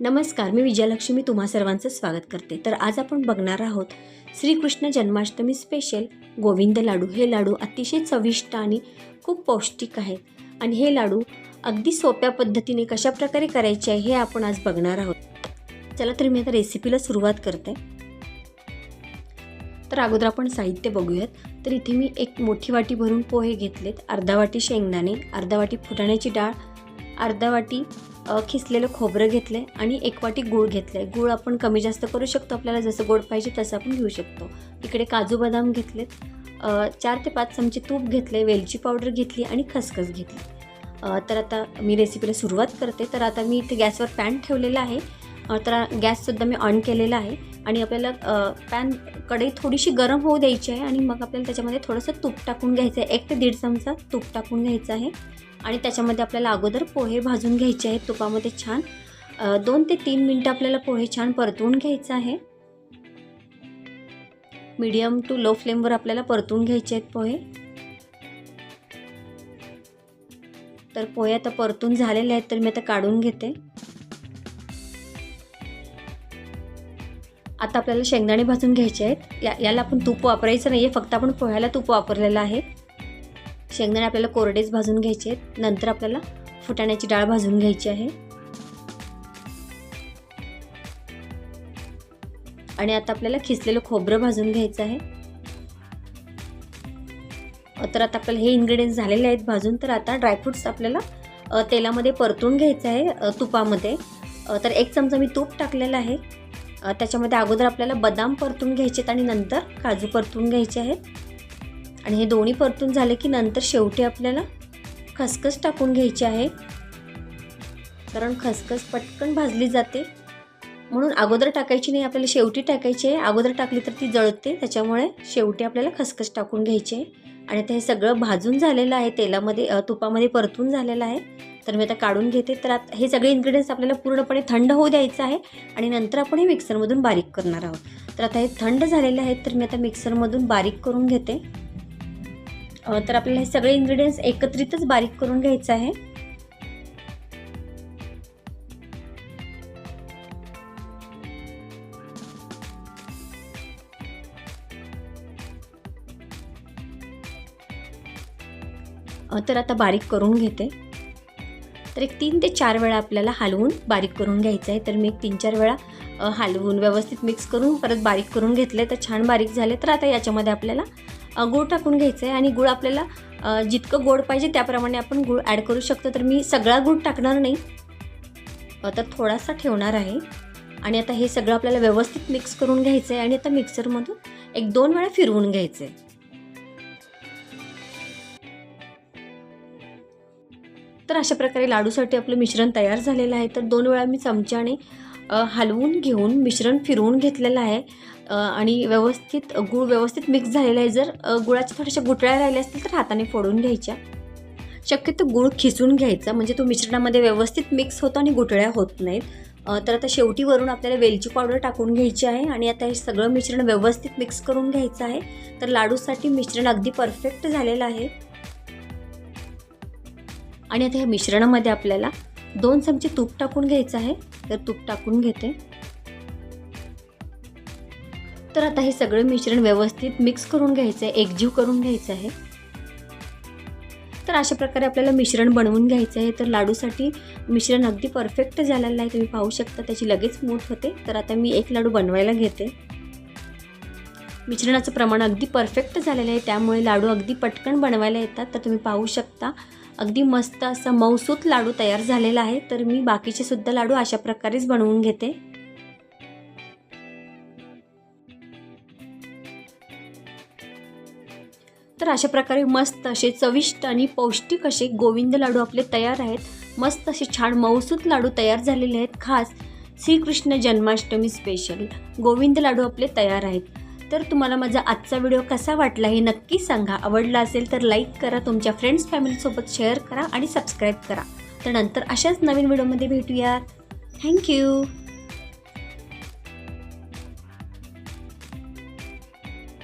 नमस्कार मी विजयालक्ष्मी तुम्हा सर्वांचं स्वागत करते. तर आज आपण बघणार आहोत श्रीकृष्ण जन्माष्टमी स्पेशल गोविंद लाडू. हे लाडू अतिशय चविष्ट आणि खूप पौष्टिक आहेत. आणि हे लाडू अगदी सोप्या पद्धतीने कशाप्रकारे करायचे आहे हे आपण आज बघणार आहोत. चला तर मी आता रेसिपीला सुरुवात करते. तर अगोदर आपण साहित्य बघूयात. तर इथे मी एक मोठी वाटी भरून पोहे घेतलेत. अर्धा वाटी शेंगदाणे अर्धा वाटी फुटाण्याची डाळ अर्धा वाटी खिसलेलं खोबरं घेतलं आहे आणि एक वाटी गूळ घेतलं आहे गूळ आपण कमी जास्त करू शकतो आपल्याला जसं गोड पाहिजे तसं आपण घेऊ शकतो. इकडे काजू बदाम घेतलेत. चार ते पाच चमचे तूप घेतले वेलची पावडर घेतली आणि खसखस घेतली. तर आता मी रेसिपीला सुरुवात करते. तर आता मी इथे गॅसवर पॅन ठेवलेला आहे. तर गॅससुद्धा मी ऑन केलेला आहे आणि आपल्याला पॅन कढई थोडीशी गरम होऊ द्यायची आहे आणि मग आपल्याला त्याच्यामध्ये थोडंसं तूप टाकून घ्यायचं आहे. एक ते दीड चमचा तूप टाकून घ्यायचं आहे. आणि त्याच्यामध्ये आपल्याला अगोदर पोहे भाजून घ्यायचे आहेत तुपामध्ये छान. दोन ते तीन मिनटं आपल्याला पोहे छान परतवून घ्यायचं आहे. मीडियम टू लो फ्लेमवर आपल्याला परतून घ्यायचे आहेत पोहे. तर पोहे आता परतून झालेले आहेत तर मी आता काढून घेते. आता आपल्याला शेंगदाणे भाजून घ्यायचे आहेत. या याला आपण तूप वापरायचं नाही आहे फक्त आपण पोह्याला तूप वापरलेलं आहे. शेंगदाणे आपल्याला कोरडेच भाजून घ्यायचे आहेत. नंतर आपल्याला फुटाण्याची डाळ भाजून घ्यायची आहे. आणि आता आपल्याला खिसलेलं खोबरं भाजून घ्यायचं आहे. तर आता आपल्याला हे इन्ग्रेडियंट्स झालेले आहेत भाजून. तर आता ड्रायफ्रुट्स आपल्याला तेलामध्ये परतून घ्यायचं आहे तुपामध्ये. तर एक चमचा मी तूप टाकलेलं आहे. त्याच्यामध्ये अगोदर आपल्याला बदाम परतून घ्यायचे आहेत आणि नंतर काजू परतून घ्यायचे आहेत. आणि हे दोन्ही परतून झाले की नंतर शेवटी आपल्याला खसखस टाकून घ्यायची आहे. कारण खसखस पटकन भाजली जाते. म्हणून अगोदर टाकायची नाही आपल्याला शेवटी टाकायची आहे. अगोदर टाकली तर ती जळते त्याच्यामुळे शेवटी आपल्याला खसखस टाकून घ्यायची आहे. आणि आता हे सगळं भाजून झालेलं आहे तेलामध्ये तुपामध्ये परतून झालेलं आहे. तर मी आता काढून घेते. तर आता हे सगळे इन्ग्रेडियंट्स आपल्याला पूर्णपणे थंड होऊ द्यायचं आहे. आणि नंतर आपण हे मिक्सरमधून बारीक करणार आहोत. तर आता हे थंड झालेलं आहे तर मी आता मिक्सरमधून बारीक करून घेते. तर आपल्याला हे सगळे इन्ग्रेडियंट्स एकत्रितच बारीक करून घ्यायचं आहे. तर आता बारीक करून घेते. तर एक तीन ते चार वेळा आपल्याला हलवून बारीक करून घ्यायचं आहे. तर मी एक तीन चार वेळा हलवून व्यवस्थित मिक्स करून परत बारीक करून घेतले तर छान बारीक झाले. तर आता याच्यामध्ये आपल्याला गूळ टाकून घ्यायचं आहे आणि गूळ आपल्याला जितकं गोड पाहिजे त्याप्रमाणे आपण गूळ ॲड करू शकतो. तर मी सगळा गूळ टाकणार नाही. आता थोडासा ठेवणार आहे. आणि आता हे सगळं आपल्याला व्यवस्थित मिक्स करून घ्यायचं आहे आणि आता मिक्सरमधून एक दोन वेळा फिरवून घ्यायचं आहे तर अशा प्रकारे लाडूसाठी आपलं मिश्रण तयार झालेलं आहे. तर दोन वेळा मी चमच्याने हलवून घेऊन मिश्रण फिरवून घेतलेलं आहे. आणि व्यवस्थित गूळ व्यवस्थित मिक्स झालेला आहे. जर गुळाच्या थोड्याशा गुटळ्या राहिल्या असतील तर हाताने फोडून घ्यायच्या. शक्यतो गूळ खिसून घ्यायचा. म्हणजे तो मिश्रणामध्ये व्यवस्थित मिक्स होतो आणि गुटळ्या होत नाहीत. तर आता शेवटी वरून आपल्याला वेलची पावडर टाकून घ्यायची आहे आणि आता हे सगळं मिश्रण व्यवस्थित मिक्स करून घ्यायचं आहे. तर लाडूसाठी मिश्रण अगदी परफेक्ट झालेलं आहे. आणि आता ह्या मिश्रणामध्ये आपल्याला दोन चमचे तूप टाकून घ्यायचं आहे. तर तूप टाकून घेते. तर आता हे सगळं मिश्रण व्यवस्थित मिक्स करून घ्यायचं आहे एकजीव करून घ्यायचं आहे तर अशा प्रकारे आपल्याला मिश्रण बनवून घ्यायचं आहे. तर लाडूसाठी मिश्रण अगदी परफेक्ट झालेलं आहे. तुम्ही पाहू शकता त्याची लगेच मूठ होते. तर आता मी एक लाडू बनवायला घेते. मिश्रणाचं प्रमाण अगदी परफेक्ट झालेलं आहे. त्यामुळे लाडू अगदी पटकन बनवायला येतात. तर तुम्ही पाहू शकता अगदी मस्त असा मऊसूत लाडू तयार झालेला आहे तर मी बाकीचे सुद्धा लाडू अशा प्रकारेच बनवून घेते. तर अशा प्रकारे मस्त असे चविष्ट आणि पौष्टिक असे गोविंद लाडू आपले तयार आहेत. मस्त असे छान मऊसूत लाडू तयार झालेले आहेत. खास श्रीकृष्ण जन्माष्टमी स्पेशल गोविंद लाडू आपले तयार आहेत. तर तुम्हाला माझा आजचा व्हिडिओ कसा वाटला हे नक्की सांगा. आवडला असेल तर लाईक करा तुमच्या फ्रेंड्स फॅमिलीसोबत शेअर करा आणि सबस्क्राईब करा. तर नंतर अशाच नवीन व्हिडिओमध्ये भेटूयात. थँक्यू